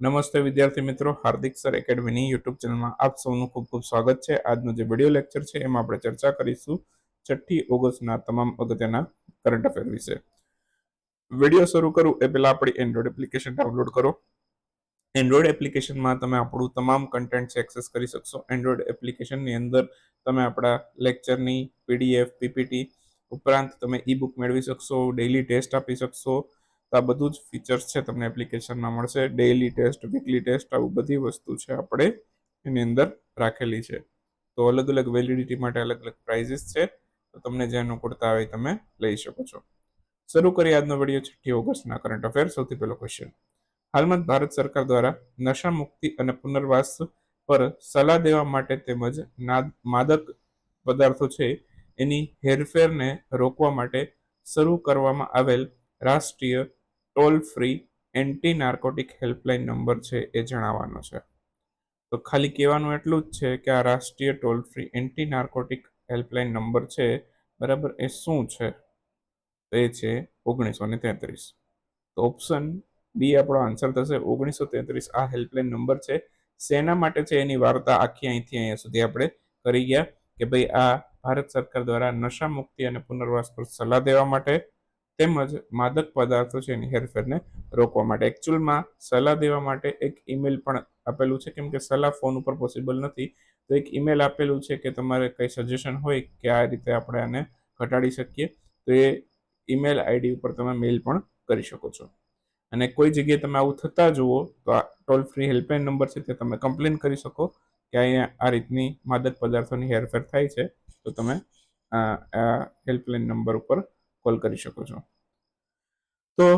નમસ્તે વિદ્યાર્થી મિત્રો, હાર્દિક સર એકેડમીની યુટ્યુબ ચેનલમાં આપ સૌનું ખૂબ ખૂબ સ્વાગત છે. આજનો જે વીડિયો લેક્ચર છે, એમાં આપણે ચર્ચા કરીશું છઠ્ઠી ઓગસ્ટના તમામ અગત્યના કરંટ અફેર વિશે. વીડિયો શરૂ કરું એ પહેલાં આપણી એન્ડ્રોઈડ એપ્લિકેશન ડાઉનલોડ કરો. એન્ડ્રોઈડ એપ્લિકેશનમાં તમે આપણું તમામ કન્ટેન્ટ છે એક્સેસ કરી શકશો. એન્ડ્રોઈડ એપ્લિકેશનની અંદર તમે આપણા લેક્ચરની પીડીએફ પીપીટી ઉપરાંત તમે ઈ બુક મેળવી શકશો ડેઇલી ટેસ્ટ આપી શકશો આ બધું જ ફીચર્સ છે તમને એપ્લિકેશનમાં મળશે. ડેઇલી ટેસ્ટ વીકલી ટેસ્ટ આવું બધી વસ્તુ છે આપણે એની અંદર રાખેલી છે. તો અલગ અલગ વેલિડિટી માટે અલગ અલગ પ્રાઇઝીસ છે. તો તમને જે અનુકૂળતા આવે તમે લઈ શકો છો. શરૂ કરી આજનો વીડિયો છઠ્ઠી ઓગસ્ટના કરંટ અફેર સૌથી પહેલો ક્વેશ્ચન હાલમાં ભારત સરકાર દ્વારા નશા મુક્તિ અને પુનર્વાસ પર સલાહ દેવા માટે તેમજ માદક પદાર્થો છે એની હેરફેરને રોકવા માટે શરૂ કરવામાં આવેલ રાષ્ટ્રીય toll free anti narcotic helpline number છે એ જણાવવાનો છે. તો ખાલી કહેવાનું એટલું જ છે કે આ રાષ્ટ્રીય toll free anti narcotic helpline number છે, બરાબર, એ શું છે? એ છે ઓગણીસો ને તેત્રીસ. તો ઓપ્શન બી આપણો આન્સર થશે ઓગણીસો તેત્રીસ આ હેલ્પલાઇન નંબર છે. શેના માટે છે એની વાર્તા આખી અહીંથી અહીંયા સુધી આપણે કરી ગયા કે ભાઈ આ ભારત સરકાર દ્વારા નશા મુક્તિ અને પુનર્વાસ પર સલાહ દેવા માટે તેમજ માદક પદાર્થો છે એની હેરફેરને રોકવા માટે. એકચ્યુઅલમાં સલાહ દેવા માટે એક ઈમેલ પણ આપેલું છે. કેમ કે સલાહ ફોન ઉપર પોસિબલ નથી. તો એક ઈમેલ આપેલું છે કે તમારે કંઈ સજેશન હોય કે આ રીતે આપણે આને ઘટાડી શકીએ, તો એ ઈમેલ આઈડી ઉપર તમે મેલ પણ કરી શકો છો. અને કોઈ જગ્યાએ તમે આવું થતા જુઓ, તો આ ટોલ ફ્રી હેલ્પલાઇન નંબર છે તે તમે કમ્પ્લેન કરી શકો કે અહીંયા આ રીતની માદક પદાર્થોની હેરફેર થાય છે. તો તમે, આ હેલ્પલાઇન નંબર ઉપર કોલ કરી શકો છો. તો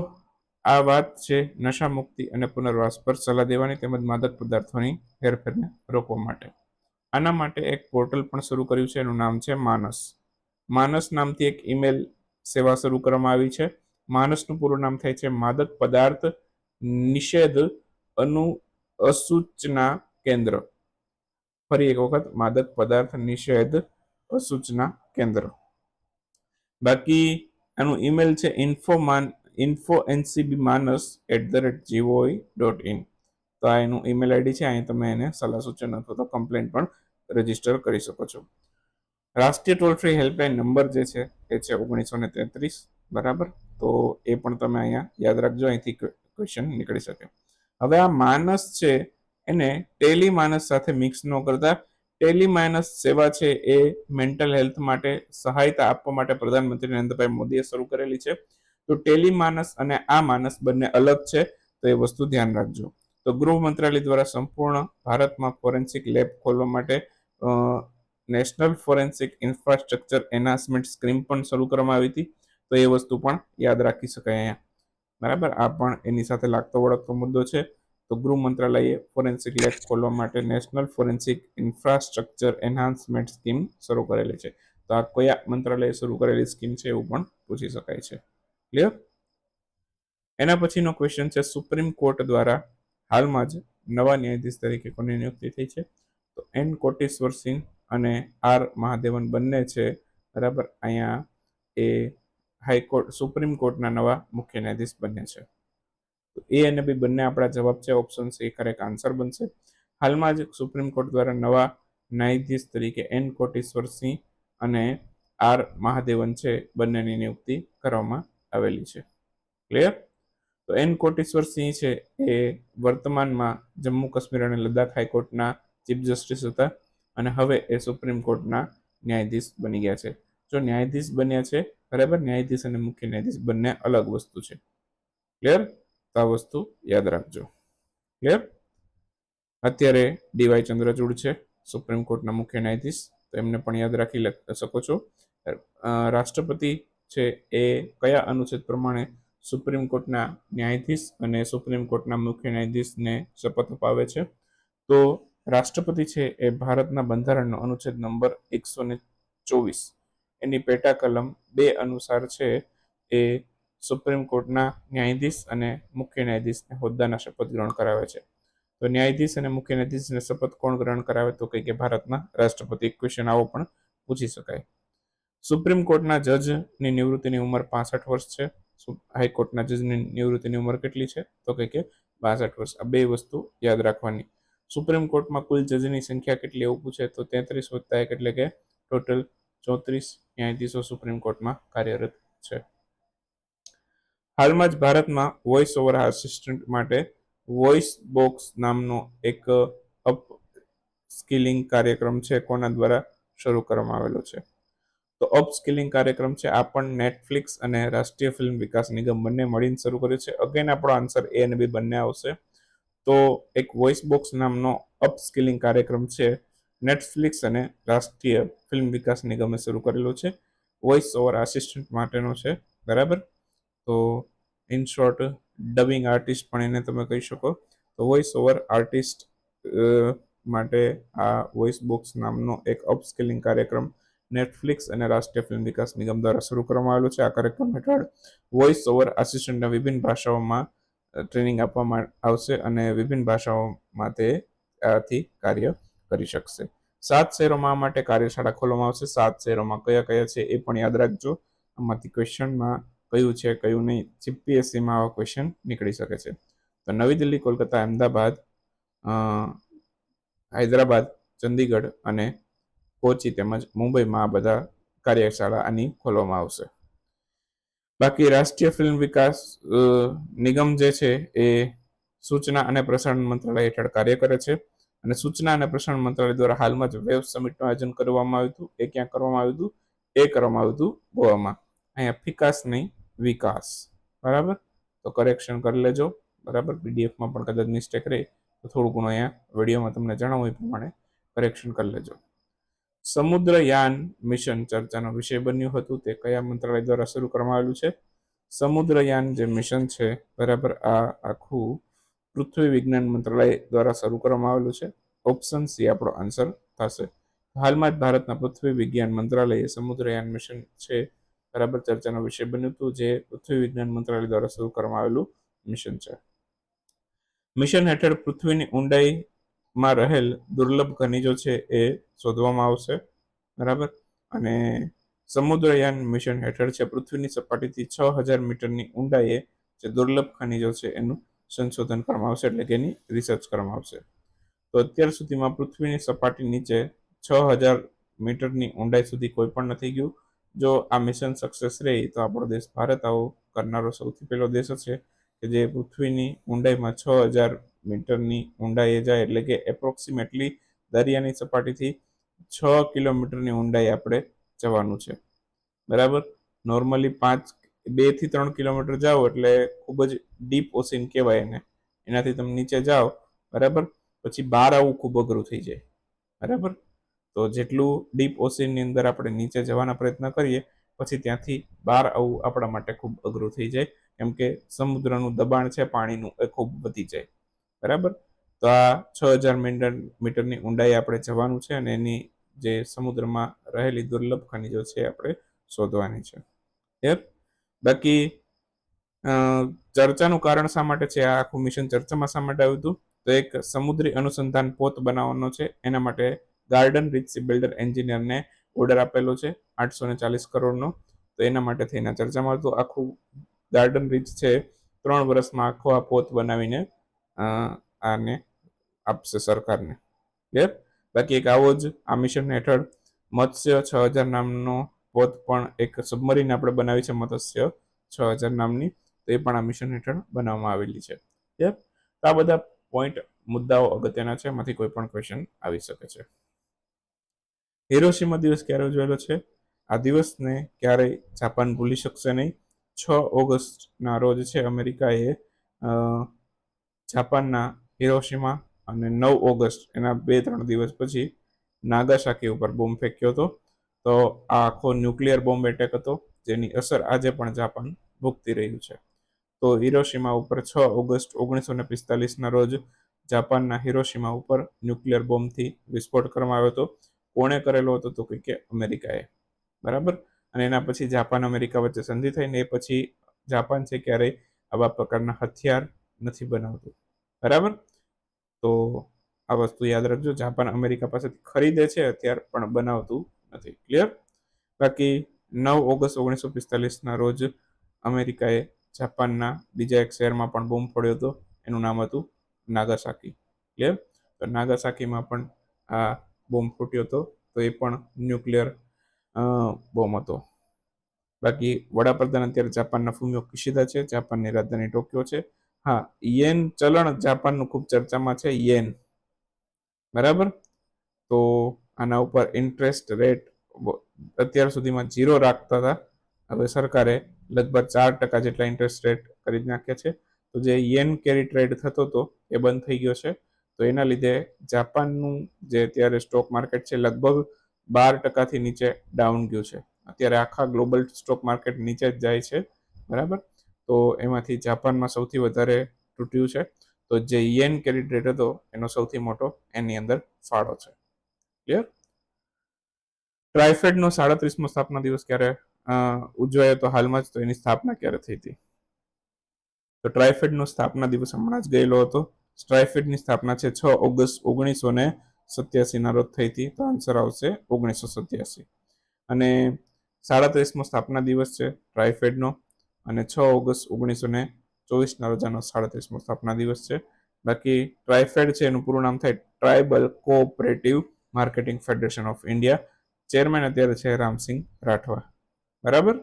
આ વાત છે નશા મુક્તિ અને પુનર્વાસ પર સલાહ દેવાની તેમજ માદક પદાર્થોની હેરફેરને રોકવા માટે. આના માટે એક પોર્ટલ પણ શરૂ કર્યું છે, એનું નામ છે માનસ. માનસ નામથી એક ઈમેલ સેવા શરૂ કરવામાં આવી છે. માનસનું પૂરું નામ થાય છે માદક પદાર્થ નિષેધ અનુ અસૂચના કેન્દ્ર. ફરી એક વખત માદક પદાર્થ નિષેધ અસૂચના કેન્દ્ર. બાકી આનું ઈમેલ છે ઇન્ફો માન info NCB Manas at the rate GOI dot in તો આ એનું ઈમેલ આઈડી છે, અહીં તમે એને સલાહ સૂચન અથવા તો કમ્પ્લેન પણ રજિસ્ટર કરી શકો છો. રાષ્ટ્રીય ટોલ ફ્રી હેલ્પલાઇન નંબર જે છે, એ છે ઓગણીસો ને તેત્રીસ, બરાબર? તો એ પણ તમે અહીંયા યાદ રાખજો, અહીંથી ક્વેશ્ચન નીકળી શકે. હવે આ માનસ છે, એને ટેલી માનસ સાથે મિક્સ ન કરતા ટેલિમાઇનસ સેવા છે એ મેન્ટલ હેલ્થ માટે સહાયતા આપવા માટે પ્રધાનમંત્રી નરેન્દ્રભાઈ મોદીએ શરૂ કરેલી છે. તો ટેલિમાનસ અને આ માનસ બંને અલગ છે, તો એ વસ્તુ ધ્યાન રાખજો. તો ગૃહ મંત્રાલય દ્વારા સંપૂર્ણ ભારતમાં ફોરેન્સિક લેબ ખોલવા માટે national forensic infrastructure enhancement scheme પણ શરૂ કરવામાં આવી હતી. તો એ વસ્તુ પણ યાદ રાખી શકાય અહીંયા. બરાબર? આ પણ એની સાથે લાગતો વળગતો મુદ્દો છે. તો ગૃહ મંત્રાલયે ફોરેન્સિક લેબ ખોલવા માટે national forensic infrastructure enhancement scheme શરૂ કરેલી છે. તો આ કયા મંત્રાલયે શરૂ કરેલી સ્કીમ છે એવું પણ પૂછી શકાય છે. ક્લિયર એના પછીનો ક્વેશ્ચન છે સુપ્રીમ કોર્ટ દ્વારા હાલમાં જ નવા ન્યાયાધીશ તરીકે કોની નિયુક્તિ થઈ છે? તો એન કોટેશ્વર સિંહ અને આર મહાદેવન બંને છે, બરાબર? અહીંયા એ હાઈકોર્ટ સુપ્રીમ કોર્ટના નવા મુખ્ય ન્યાયાધીશ બન્યા છે. એ અને બી બંને આપણા જવાબ છે ઓપ્શન સી કરેક્ટ આન્સર બનશે. હાલમાં જ સુપ્રીમ કોર્ટ દ્વારા નવા ન્યાયાધીશ તરીકે એન કોટેશ્વર અને આર મહાદેવન છે, બંનેની નિયુક્તિ કરવામાં આવેલી છે. ક્લિયર તો એન કોટેશ્વર છે, એ વર્તમાનમાં જમ્મુ કાશ્મીર અને લદ્દાખ હાઈકોર્ટના ચીફ જસ્ટિસ હતા અને હવે એ સુપ્રીમ કોર્ટના ન્યાયાધીશ બની ગયા છે. જો ન્યાયાધીશ બન્યા છે, બરાબર? ન્યાયાધીશ અને મુખ્ય ન્યાયાધીશ બંને અલગ વસ્તુ છે. ક્લિયર આ વસ્તુ યાદ રાખજો. ક્લિયર અત્યારે ડીવાય ચંદ્રચૂડ છે સુપ્રીમ કોર્ટના મુખ્ય ન્યાયાધીશ, તો એમને પણ યાદ રાખી શકો છો. રાષ્ટ્રપતિ છે એ કયા અનુચ્છેદ પ્રમાણે સુપ્રીમ કોર્ટના ન્યાયાધીશ અને સુપ્રીમ કોર્ટના મુખ્ય ન્યાયાધીશને શપથ અપાવે છે? તો રાષ્ટ્રપતિ છે એ ભારતના બંધારણનો અનુચ્છેદ નંબર એકસો ચોવીસ. એની પેટા કલમ બે અનુસાર છે એ સુપ્રીમ કોર્ટના ન્યાયાધીશ અને મુખ્ય ન્યાયાધીશને હોદ્દાના શપથ ગ્રહણ કરાવે છે. તો ન્યાયાધીશ અને મુખ્ય ન્યાયાધીશને શપથ કોણ ગ્રહણ કરાવે તો કે ભારતના રાષ્ટ્રપતિ? ક્વેશ્ચન આવો પણ પૂછી શકાય. સુપ્રીમ કોર્ટના જજની નિવૃત્તિની ઉંમર પાસઠ વર્ષ છે. હાઈકોર્ટના જજની નિવૃત્તિની ઉંમર કેટલી છે? તો કંઈ કે બાસઠ વર્ષ. આ બે વસ્તુ યાદ રાખવાની. સુપ્રીમ કોર્ટમાં કુલ જજની સંખ્યા કેટલી એવું પૂછે તો તેત્રીસ વત્તા એક એટલે કે ટોટલ ચોત્રીસ ન્યાયાધીશો સુપ્રીમ કોર્ટમાં કાર્યરત છે. હાલમાં જ ભારતમાં વોઇસ ઓવર આસિસ્ટન્ટ માટે વોઇસ બોક્સ નામનો એક અપ સ્કિલિંગ કાર્યક્રમ છે, કોના દ્વારા શરૂ કરવામાં આવેલો છે. તો અપ સ્કિલિંગ કાર્યક્રમ છે, આ પણ નેટફ્લિક્સ અને રાષ્ટ્રીય ફિલ્મ વિકાસ નિગમ બંને મળીને શરૂ કર્યું છે. અગેન આપણો આન્સર એ અને બી બંને આવશે. તો એક વોઇસ બોક્સ નામનો અપસ્કિલિંગ કાર્યક્રમ છે નેટફ્લિક્સ અને રાષ્ટ્રીય ફિલ્મ વિકાસ નિગમે શરૂ કરેલો છે. વોઇસ ઓવર આસિસ્ટન્ટ માટેનો છે, બરાબર? તો ઇન શોર્ટ ડબિંગ આર્ટિસ્ટ પણ એને તમે કહી શકો. તો વોઇસ ઓવર આર્ટિસ્ટ માટે આ વોઇસ બોક્સ નામનો એક અપસ્કિલિંગ કાર્યક્રમ નેટફ્લિક્સ અને રાષ્ટ્રીય ફિલ્મ વિકાસ નિગમ દ્વારા શરૂ કરવામાં આવેલો છે. આ કાર્યક્રમ હેઠળ વોઇસ ઓવર આસિસ્ટન્ટના વિભિન્ન ભાષાઓમાં ટ્રેનિંગ આપવામાં આવશે અને વિભિન્ન ભાષાઓમાં તે આથી કાર્ય કરી શકશે. સાત શહેરોમાં માટે કાર્યશાળા ખોલવામાં આવશે. સાત શહેરોમાં કયા કયા છે એ પણ યાદ રાખજો. આમાંથી ક્વેશ્ચનમાં કયું છે, કયું નહીં, જીપીએસસીમાં આવા ક્વેશ્ચન નીકળી શકે છે. તો નવી દિલ્હી, કોલકાતા, અમદાવાદ હૈદરાબાદ, ચંદીગઢ અને કોચી તેમજ મુંબઈમાં આ બધા કાર્યશાળા આની ખોલવામાં આવશે. બાકી રાષ્ટ્રીય ફિલ્મ વિકાસ નિગમ જે છે એ સૂચના અને પ્રસારણ મંત્રાલય હેઠળ કાર્ય કરે છે અને સૂચના અને પ્રસારણ મંત્રાલય દ્વારા હાલમાં જ વેબ સમિટનું આયોજન કરવામાં આવ્યું હતું. એ ક્યાં કરવામાં આવ્યું હતું? એ કરવામાં આવ્યું હતું ગોવામાં. અહીંયા ફિકાસ નહીં વિકાસ. બરાબર? તો કરેક્શન કરી લેજો. બરાબર? પીડીએફમાં પણ કદાચ મિસ્ટેક રહે, તો થોડું ઘણું અહીંયા વિડીયોમાં તમને જણાવું એ પ્રમાણે કરેક્શન કરી લેજો. સમુદ્રયાન મિશન ચર્ચાનો વિષય બન્યું હતું. તે કયા મંત્રાલય દ્વારા શરૂ કરવામાં આવેલું છે? સમુદ્રયાન જે મિશન છે, બરાબર? આ આખું પૃથ્વી વિજ્ઞાન મંત્રાલય દ્વારા શરૂ કરવામાં આવેલું છે. ઓપ્શન સી આપણો આન્સર થશે. હાલમાં જ ભારતના પૃથ્વી વિજ્ઞાન મંત્રાલયે સમુદ્રયાન મિશન છે બરાબર ચર્ચાનો વિષય બન્યું હતું, જે પૃથ્વી વિજ્ઞાન મંત્રાલય દ્વારા શરૂ કરવામાં આવેલું મિશન છે. મિશન હેઠળ પૃથ્વીની ઊંડાઈમાં રહેલ દુર્લભ ખનિજો છે એ શોધવામાં આવશે, બરાબર? અને સમુદ્રયાન મિશન હેઠળ છે, પૃથ્વીની સપાટીથી છ હજાર મીટરની ઊંડાઈએ જે દુર્લભ ખનિજો છે એનું સંશોધન કરવામાં આવશે, એટલે કે એની રિસર્ચ કરવામાં આવશે. તો અત્યાર સુધીમાં પૃથ્વીની સપાટી નીચે છ હજાર મીટરની ઊંડાઈ સુધી કોઈ પણ નથી ગયું. જો આ મિશન સક્સેસ રહે, તો આપણો દેશ ભારત આવો કરનારો સૌથી પહેલો દેશ છે કે જે પૃથ્વીની ઊંડાઈમાં છ હજાર મીટરની ઊંડાઈએ જાય, એટલે કે એપ્રોક્સિમેટલી દરિયાની સપાટીથી છ કિલોમીટરની ઊંડાઈ આપણે જવાનું છે. બરાબર? નોર્મલી પાંચ, બેથી ત્રણ કિલોમીટર જાઓ, એટલે ખૂબ જ ડીપ ઓસિન કહેવાય એને. એનાથી તમે નીચે જાઓ, બરાબર? પછી બહાર આવવું ખૂબ અઘરું થઈ જાય. બરાબર? તો જેટલું ડીપ ઓશિયનની અંદર આપણે નીચે જવાના પ્રયત્ન કરીએ, પછી ત્યાંથી બહાર આવવું આપણા માટે ખૂબ અઘરું થઈ જાય. કેમ કે સમુદ્રનું દબાણ છે, પાણીનું એ ખૂબ વધી જાય. બરાબર? તો આ છ હજાર મીટર, મીટરની ઊંડાઈ આપણે જવાનું છે અને એની જે સમુદ્રમાં રહેલી દુર્લભ ખનિજો છે આપણે શોધવાની છે. યપ બાકી ચર્ચાનું કારણ શા માટે છે? આ આખું મિશન ચર્ચામાં શા માટે આવ્યું હતું? તો એક સમુદ્રી અનુસંધાન પોત બનાવવાનો છે. એના માટે ગાર્ડન રીચ બિલ્ડર એન્જિનિયરને ઓર્ડર આપેલો છે, આઠસો ને ચાલીસ કરોડનો. તો એના માટે થઈને ચર્ચામાં હતું. આખું ગાર્ડન રીચ છે, ત્રણ વર્ષમાં આખો આ પોત બનાવીને આને આપશે સરકારને. ક્લિયર બાકી એક આવો જ આ મિશન હેઠળ મત્સ્ય છ હજાર નામનો પોત પણ એક સબમરીન આપણે બનાવી છે, મત્સ્ય છ હજાર નામની. તો એ પણ આ મિશન હેઠળ બનાવવામાં આવેલી છે. ક્લિયર તો આ બધા પોઈન્ટ મુદ્દાઓ અગત્યના છે, એમાંથી કોઈ પણ ક્વેશ્ચન આવી શકે છે. હિરોશીમા દિવસ ક્યારે ઉજવાયેલો છે? આ દિવસને ક્યારેય જાપાન ભૂલી શકશે નહીં. છ ઓગસ્ટના રોજ છે અમેરિકાએ જાપાનના હિરોશીમા અને નવ ઓગસ્ટ એના બે ત્રણ દિવસ પછી નાગાસાકી ઉપર બોમ્બ ફેંક્યો હતો. તો આ આખો ન્યુક્લિયર બોમ્બ એટેક હતો, જેની અસર આજે પણ જાપાન ભોગતી રહ્યું છે. તો હિરોશીમા ઉપર છ ઓગસ્ટ ઓગણીસો ને પિસ્તાલીસના રોજ જાપાનના હિરોશીમા ઉપર ન્યુક્લિયર બોમ્બથી વિસ્ફોટ કરવામાં આવ્યો હતો. કોણે કરેલો હતો તો કે અમેરિકાએ. બરાબર? અને એના પછી જાપાન અમેરિકા વચ્ચે સંધિ થઈને એ પછી જાપાન છે ક્યારેય આવા પ્રકારના હથિયાર નથી બનાવતું. બરાબર? તો આ વસ્તુ યાદ રાખજો, જાપાન અમેરિકા પાસેથી ખરીદે છે હથિયાર પણ બનાવતું નથી. ક્લિયર? બાકી નવ ઓગસ્ટ ઓગણીસો પિસ્તાલીસના રોજ અમેરિકાએ જાપાનના બીજા એક શહેરમાં પણ બોમ્બ ફોડ્યો હતો, એનું નામ હતું નાગાસાકી. ક્લિયર? તો નાગાસાકીમાં પણ આ બોમ્બ ફૂટ્યો હતો, તો એ પણ ન્યુક્લિયર બોમ્બ હતો. બાકી વડાપ્રધાન અત્યારે જાપાનના ફુમિયો કિશિદા છે, જાપાનની રાજધાની ટોક્યો છે. હા, યેન ચલણ જાપાનનું ખૂબ ચર્ચામાં છે, યેન. બરાબર? તો આના ઉપર ઇન્ટરેસ્ટ રેટ અત્યાર સુધીમાં ઝીરો રાખતા હતા. હવે સરકારે લગભગ ચાર ટકા જેટલા ઇન્ટરેસ્ટ રેટ કરી નાખ્યા છે. તો જે યેન કેરી ટ્રેડ થતો હતો, એ બંધ થઈ ગયો છે. તો એના લીધે જાપાનનું જે અત્યારે સ્ટોક માર્કેટ છે, લગભગ બાર ટકાથી નીચે ડાઉન ગયું છે. અત્યારે આખા ગ્લોબલ સ્ટોક માર્કેટ નીચે જ જાય છે, બરાબર? તો એમાંથી જાપાનમાં સૌથી વધારે તૂટ્યું છે. તો જે યેન કેરી રેટ હતો, એનો સૌથી મોટો એની અંદર ફાળો છે. ક્લિયર ટ્રાયફેડનો સાડત્રીસમો સ્થાપના દિવસ ક્યારે ઉજવાયો તો હાલમાં જ તો એની સ્થાપના ક્યારે થઈ હતી? તો ટ્રાયફેડનો સ્થાપના દિવસ હમણાં જ ગયેલો હતો. સ્ટ્રાયફેડની સ્થાપના છે છ ઓગસ્ટ ઓગણીસો ને સત્યાસીના રોજ થઈ હતી. તો આન્સર આવશે ઓગણીસો સત્યાસી. અને સાડત્રીસમો સ્થાપના દિવસ છે ટ્રાયફેડનો અને છ ઓગસ્ટ ઓગણીસો ને ચોવીસના રોજાનો સાડત્રીસમો સ્થાપના દિવસ છે. બાકી ટ્રાયફેડ છે એનું પૂરું નામ થાય tribal cooperative marketing federation of India. Chairman અત્યારે છે રામસિંહ રાઠવા. બરાબર?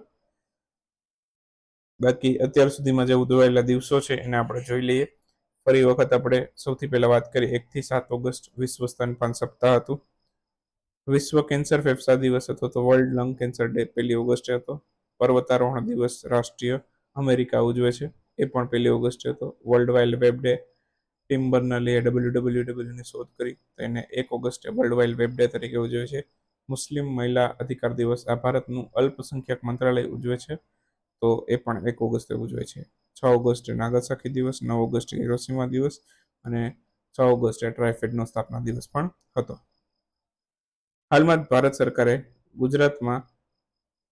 બાકી અત્યાર સુધીમાં જે ઉજવાયેલા દિવસો છે એને આપણે જોઈ લઈએ. ફરી વખત આપણે સૌથી પહેલા વાત કરી એકથી સાત ઓગસ્ટ વિશ્વ સ્તનપાન સપ્તાહ હતું. વિશ્વ કેન્સર ફેફસા દિવસ હતો તો વર્લ્ડ લંગ કેન્સર ડે પહેલી ઓગસ્ટે હતો. પર્વતારોહણ દિવસ રાષ્ટ્રીય અમેરિકા ઉજવે છે. એ પણ પહેલી ઓગસ્ટે હતો. World wide web day Tim બર્નલીએ W W ડબલ્યુની શોધ કરી તો એને એક ઓગસ્ટે વર્લ્ડ વાઇલ્ડ વેબ ડે તરીકે ઉજવે છે. મુસ્લિમ મહિલા અધિકાર દિવસ આ ભારતનું અલ્પસંખ્યક મંત્રાલય ઉજવે છે. તો એ પણ એક ઓગસ્ટે ઉજવે છે. છ ઓગસ્ટે નાગાસાકી દિવસ, નવ ઓગસ્ટે હિરોસીમા દિવસ અને છ ઓગસ્ટે ટ્રાયફેડનો સ્થાપના દિવસ પણ હતો. હાલમાં જ ભારત સરકારે ગુજરાતમાં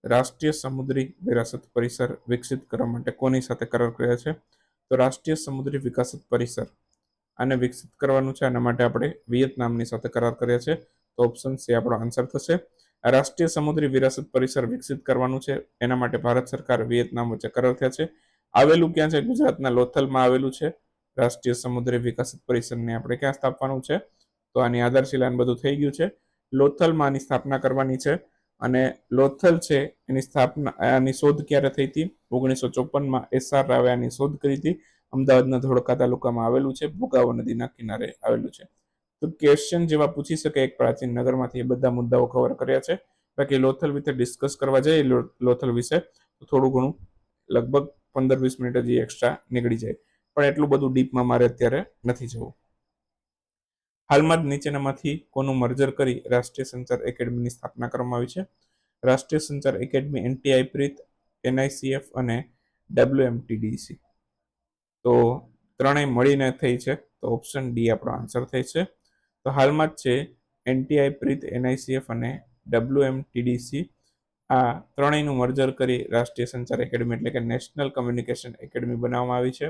રાષ્ટ્રીય સમુદ્રી વિરાસત પરિસર વિકસિત કરવા માટે કોની સાથે કરાર કર્યા છે? તો રાષ્ટ્રીય સમુદ્રી વિકાસત પરિસર આને વિકસિત કરવાનું છે, આના માટે આપણે વિયેતનામની સાથે કરાર કર્યા છે. તો ઓપ્શન સી આપણો આન્સર થશે. રાષ્ટ્રીય સમુદ્રી વિરાસત પરિસર વિકસિત કરવાનું છે, એના માટે ભારત સરકાર વિયેતનામ વચ્ચે કરાર થયા છે. આવેલું ક્યાં છે? ગુજરાતના લોથલમાં આવેલું છે. રાષ્ટ્રીય સમુદ્ર વિકસિત પરિસરને આપણે ક્યાં સ્થાપવાનું છે? તો આની આધારશિલાન બધું થઈ ગયું છે. લોથલમાં આની સ્થાપના કરવાની છે અને લોથલ છે એની સ્થાપના, આની શોધ ક્યારે થઈ હતી? ઓગણીસો ચોપનમાં એસઆર રાવે આની શોધ કરી હતી. અમદાવાદના ધોળકા તાલુકામાં આવેલું છે. ભોગાવો નદીના કિનારે આવેલું છે. તો ક્વેશ્ચન જેવા પૂછી શકે એક પ્રાચીન નગરમાંથી એ બધા મુદ્દાઓ કવર કર્યા છે. બાકી લોથલ વિશે ડિસ્કસ કરવા જઈએ લોથલ વિશે તો થોડું ઘણું લગભગ પંદર વીસ મિનિટ હજી એક્સ્ટ્રા નીકળી જાય. પણ એટલું બધું ડીપમાં મારે અત્યારે નથી જવું. હાલમાં જ નીચેનામાંથી કોનું મર્જર કરી રાષ્ટ્રીય સંચાર એકેડમીની સ્થાપના કરવામાં આવી છે. રાષ્ટ્રીય સંચાર એકેડમી એનટીઆઈ પ્રીત, એનઆઈસીએફ અને ડબ્લ્યુએમટીડીસી. તો ત્રણેય મળીને થઈ છે. તો ઓપ્શન ડી આપણો આન્સર થઈ છે. તો હાલમાં જ છે એનટીઆઈ પ્રીત, એનઆઈસીએફ અને ડબ્લ્યુએમટીડીસી. આ ત્રણેયનું મર્જર કરી રાષ્ટ્રીય સંચાર એકેડમી એટલે કે નેશનલ કમ્યુનિકેશન એકેડમી બનાવવામાં આવી છે.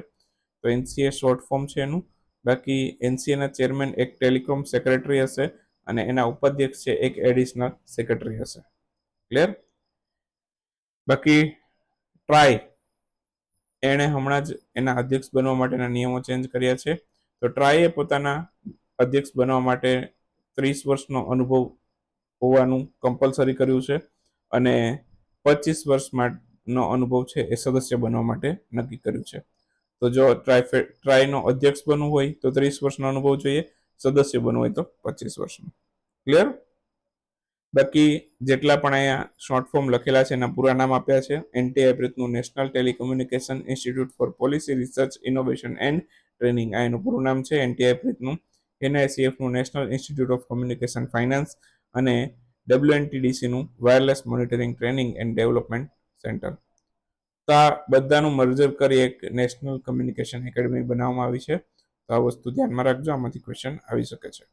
તો એનસીએ શોર્ટ ફોર્મ છે એનું. બાકી એનસીએના ચેરમેન એક ટેલિકોમ સેક્રેટરી હશે અને એના ઉપાધ્યક્ષ છે એક એડિશનલ સેક્રેટરી હશે. ક્લિયર બાકી ટ્રાય એણે હમણાં જ એના અધ્યક્ષ બનવા માટેના નિયમો ચેન્જ કર્યા છે. તો ટ્રાયે પોતાના અધ્યક્ષ બનવા માટે ત્રીસ વર્ષનો અનુભવ હોવાનું કમ્પલસરી કર્યું છે. અને પચીસ વર્ષનો અનુભવ છે એ સદસ્ય બનવા માટે નક્કી કર્યું છે. તો જો ટ્રાય ટ્રાયનો અધ્યક્ષ બનવું હોય તો ત્રીસ વર્ષનો અનુભવ જોઈએ, સદસ્ય બનવું હોય તો પચીસ વર્ષનો. ક્લિયર બાકી જેટલા પણ અહીંયા શોર્ટ ફોર્મ લખેલા છે એના પૂરા નામ આપ્યા છે. NTI પ્રીતનું national telecommunication institute for policy research innovation and training આ એનું પૂરું નામ છે એનટીઆઈ પ્રીતનું એનઆઈસીએફનું national institute of communication finance અને ડબ્લ્યુએનટીડીસીનું wireless monitoring training and development centre તો આ બધાનું મર્જર કરી એક નેશનલ કમ્યુનિકેશન એકેડમી બનાવવામાં આવી છે. તો આ વસ્તુ ધ્યાનમાં રાખજો, આમાંથી ક્વેશ્ચન આવી શકે છે.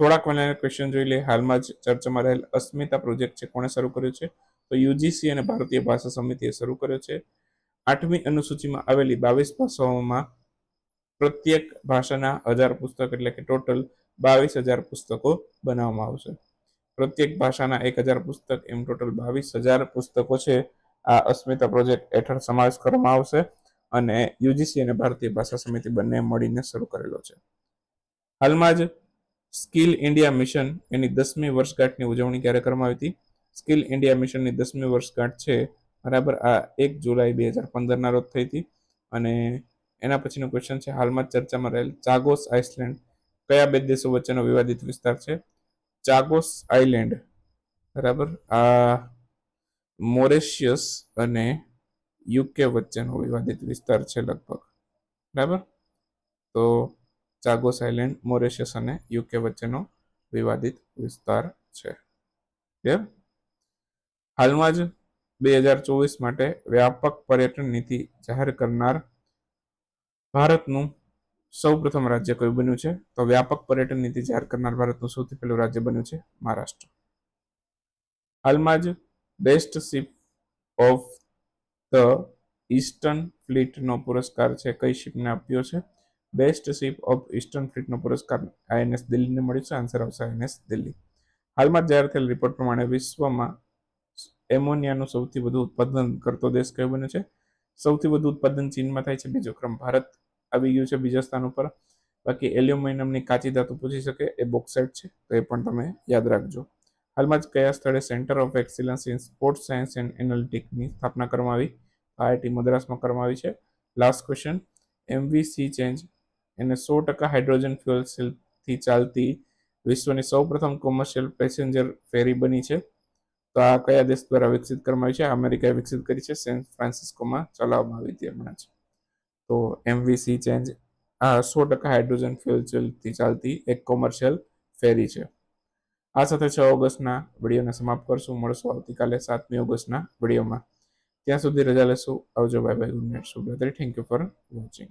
થોડાક મને ક્વેશ્ચન જોઈ લે હાલમાં જ ચર્ચામાં રહેલ અસ્મિતા પ્રોજેક્ટ છે, કોણે શરૂ કર્યો છે? તો યુજીસી અને ભારતીય ભાષા સમિતિએ શરૂ કર્યો છે. આઠમી અનુસૂચિમાં આવેલી બાવીસ ભાષાઓમાં પ્રત્યેક ભાષાના હજાર પુસ્તક એટલે કે ટોટલ બાવીસ હજાર પુસ્તકો બનાવવામાં આવશે. પ્રત્યેક ભાષાના એક હજાર પુસ્તક, એમ ટોટલ બાવીસ હજાર પુસ્તકો છે. આ અસ્મિતા પ્રોજેક્ટ હેઠળ સમાવેશ કરવામાં આવશે અને યુજીસી અને ભારતીય ભાષા સમિતિ બંને મળીને શરૂ કરેલો છે. હાલમાં જ સ્કિલ ઇન્ડિયા મિશન એની દસમી વર્ષગાંઠની ઉજવણી ક્યારે કરવામાં આવી હતી? સ્કિલ ઇન્ડિયા મિશનની દસમી વર્ષગાંઠ છે, બરાબર આ એક જુલાઈ બે હજાર પંદરના રોજ થઈ હતી. અને એના પછીનો ક્વેશ્ચન છે, હાલમાં ચર્ચામાં રહેલ ચાગોસ આઇસલેન્ડ કયા બે દેશો વચ્ચેનો વિવાદિત વિસ્તાર છે? ચાગોસ આઇલેન્ડ, બરાબર? આ મોરેશિયસ અને યુકે વચ્ચેનો વિવાદિત વિસ્તાર છે લગભગ, બરાબર? તો ચાગોસ આઇલેન્ડ, મોરેશિયસ અને યુકે વચ્ચેનો વિવાદિત વિસ્તાર છે. ક્લિયર હાલમાં જ બે હજાર ચોવીસ માટે વ્યાપક પર્યટન નીતિ જાહેર કરનાર ભારતનું સૌ પ્રથમ રાજ્ય કયું બન્યું છે? તો વ્યાપક પર્યટન નીતિ જાહેર કરનાર ભારતનું સૌથી પહેલું રાજ્ય બન્યું છે મહારાષ્ટ્ર. હાલમાં જ best ship of the eastern ફ્લીટનો પુરસ્કાર છે. કઈ શિપને આપ્યો છે? બેસ્ટ શિપ ઓફ ઈસ્ટર્ન ફ્લીટનો પુરસ્કાર આઈએનએસ દિલ્હીને મળ્યો છે. આન્સર આવશે આઈએનએસ દિલ્હી. હાલમાં જાહેર થયેલ રિપોર્ટ પ્રમાણે વિશ્વમાં એમોનિયાનું સૌથી વધુ ઉત્પાદન કરતો દેશ કયો બન્યો છે? સૌથી વધુ ઉત્પાદન ચીનમાં થાય છે બીજો ક્રમ ભારત. આવી ગયું છે બીજા સ્થાન ઉપર. બાકી એલ્યુમિનિયમની કાચી ધાતુ પૂછી શકે, એ બોક્સાઇટ છે, તો એ પણ તમે યાદ રાખજો. હાલમાં જ કયા સ્થળે centre of excellence in sports science and એનાલિટિકની સ્થાપના કરવામાં આવી? આઈઆઈટી મદ્રાસમાં કરવામાં આવી છે. લાસ્ટ ક્વેશ્ચન એમવીસી ચેન્જ એને સો ટકા હાઇડ્રોજન ફ્યુઅલ સેલથી ચાલતી વિશ્વની સૌ પ્રથમ કોમર્શિયલ પેસેન્જર ફેરી બની છે. તો આ કયા દેશ દ્વારા વિકસિત કરવામાં આવી છે? અમેરિકાએ વિકસિત કરી છે. સેન ફ્રાન્સિસ્કોમાં ચલાવવામાં આવી હતી હમણાં જ. તો એમવીસી ચેન્જ આ સો ટકા હાઇડ્રોજન ફ્યુઅલ સેલથી ચાલતી એક કોમર્શિયલ ફેરી છે. આ સાથે છ ઓગસ્ટના વિડીયોને સમાપ્ત કરશું. મળશું આવતીકાલે સાતમી ઓગસ્ટના વિડીયોમાં. ત્યાં સુધી રજા લેશું. આવજો. બાય બાય ગુડ નાઇટ શુભરાત્રી થેન્ક યુ ફોર વોચિંગ